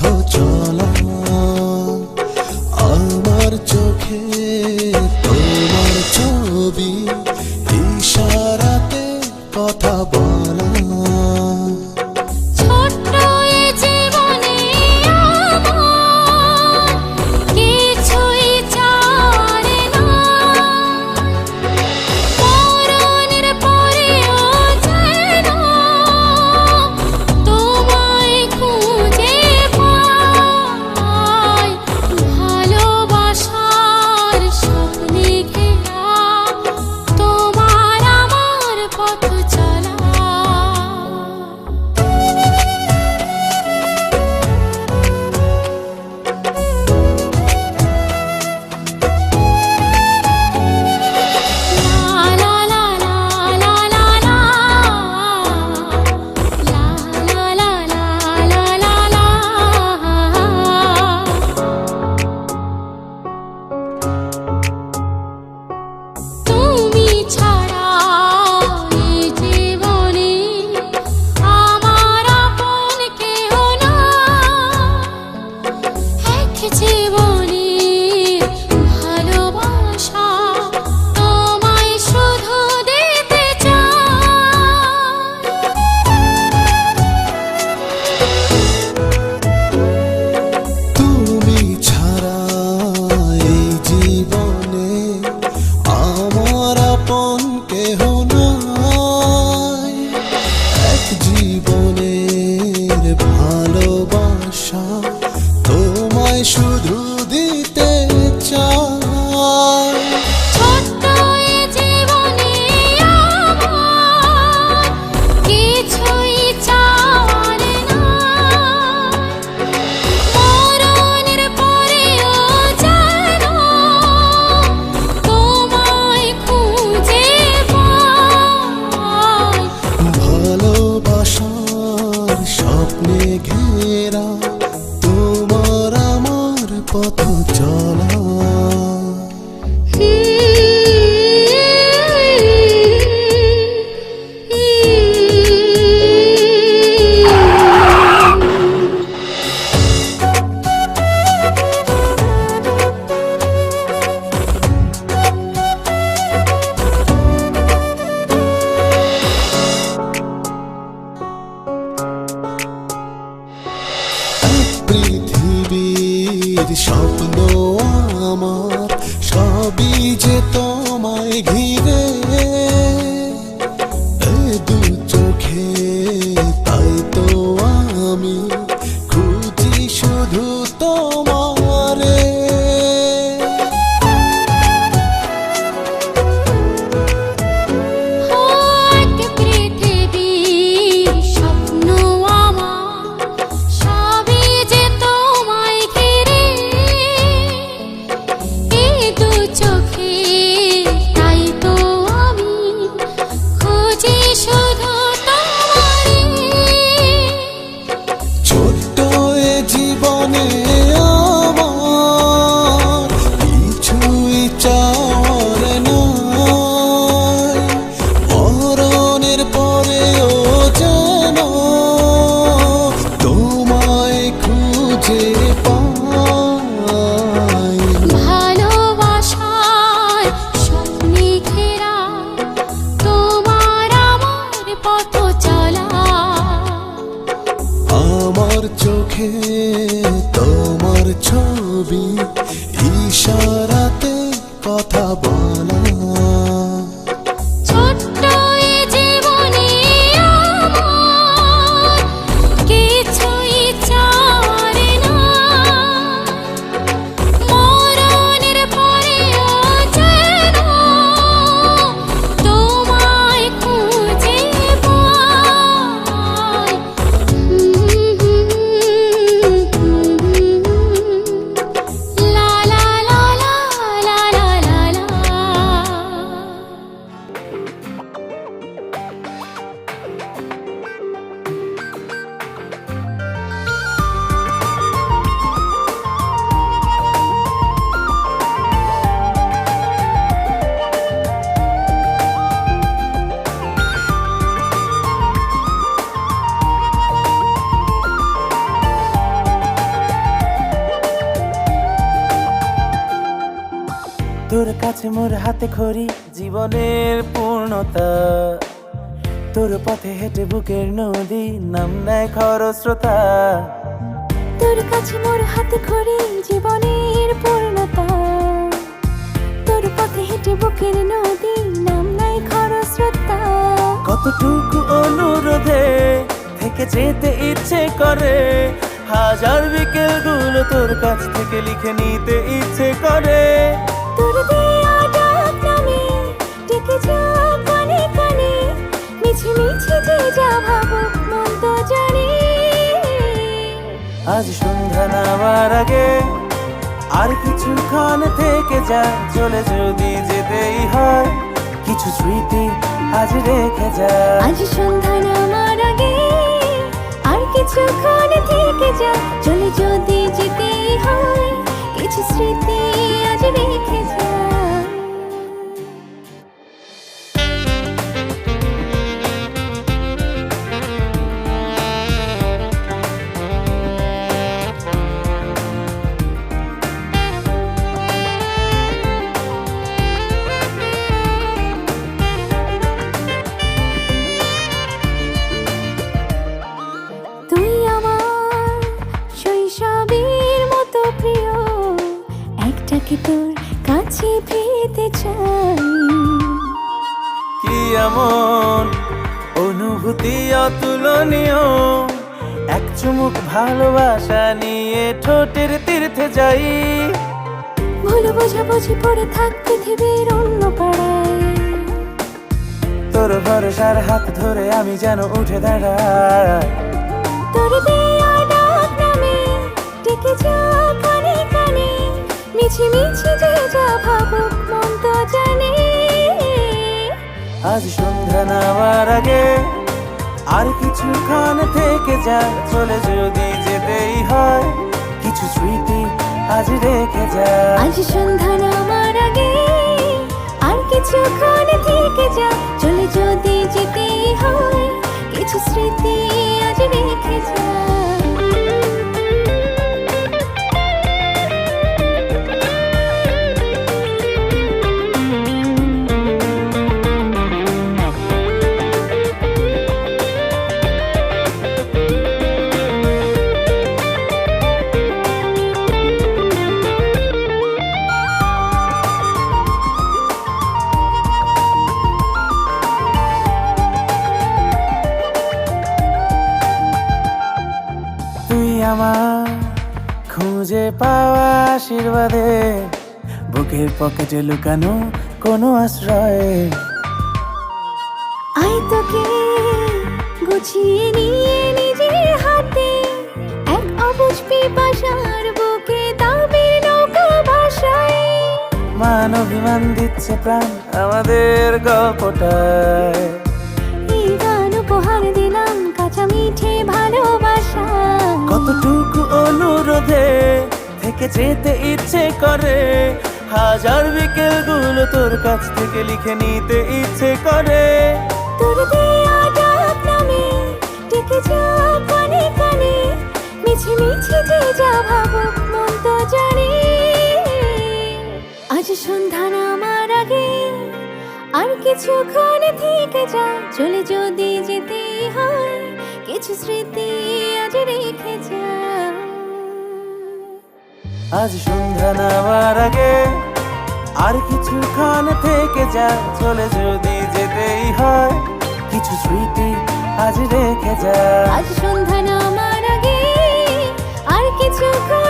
পথ চলা পথ চ চোখে তোমার ছবি ইশারাতে তোর কাছে মোর হাতে খড়ি জীবনের পূর্ণতা। তোর পথে হেঁটে বুকের নদী নাম নেয় খরস্রোতা। তোর কাছে মোর হাতে খড়ি জীবনের পূর্ণতা। তোর পথে হেঁটে বুকের নদী নাম নাই খরস্রোতা। কতটুকু অনুরোধে থেকে যেতে ইচ্ছে করে হাজার বিকেলগুলো তোর কাছ থেকে লিখে নিতে ইচ্ছে করে। তোর দেয়া ডাক নামে ডেকে যা কানে কানে। মিছে মিছে যে যা ভাবুক মন তো জানে। আজ সন্ধ্যা নামার আগে আর কিছুক্ষণ থেকে যা চলে যদি যেতেই হয় কিছু স্মৃতি আজ রেখে যা। আজ সন্ধ্যা নামার আগে আর কিছুক্ষণ থেকে যা চলে যদি যেতেই হয় কিছু স্মৃতি এমন অনুভূতি অতুলনীয়। এক চুমুক ভালোবাসা নিয়ে ঠোঁটের তীর্থে যাই। ভুল বোঝাবুঝি পড়ে থাক পৃথিবীর অন্য পাড়ায়। তোর ভরসার হাত ধরে আমি যেন উঠে দাঁড়াই। তোর দেয়া ডাক নামে ডেকে যা কানে কানে মিছি মিছি যে যা ভাবুক মন তো জানে। আজ সন্ধ্যা নামার আগে আর কিছুক্ষণ থেকে যা চলে যদি যেতেই হয়, কিছু স্মৃতি আজ রেখে যা। আজ সন্ধ্যা নামার আগে আর কিছুক্ষণ থেকে যা চলে যদি যেতেই হয়, কিছু স্মৃতি আজ রেখে যা। আশীর্বাদে বুকের পকেটে লুকানো কোনো আশ্রয়। আই তোকে গুছিয়ে নিয়ে নিজের হাতে এক অবুঝ পিপাসার বুকে দাবির নৌকা ভাষায় মান অভিমান দিচ্ছে প্রাণ আমাদের গল্পটায় যেতে ইচ্ছে করে। হাজার বিকেলগুলো তোর কাছ থেকে লিখে নিতে ইচ্ছে করে। তোর যা যে আজ সন্ধ্যা নামার আগে আর কিছুক্ষণ থেকে যা, চলে যদি যেতে হয়, কিছু স্মৃতি আজ রেখে যা। আজ সন্ধ্যা নামার আগে আর কিছুক্ষণ থেকে যা চলে যদি যেতেই হয়, কিছু স্মৃতি আজ রেখে যা। আজ সন্ধ্যা নামার আগে আর কিছুক্ষণ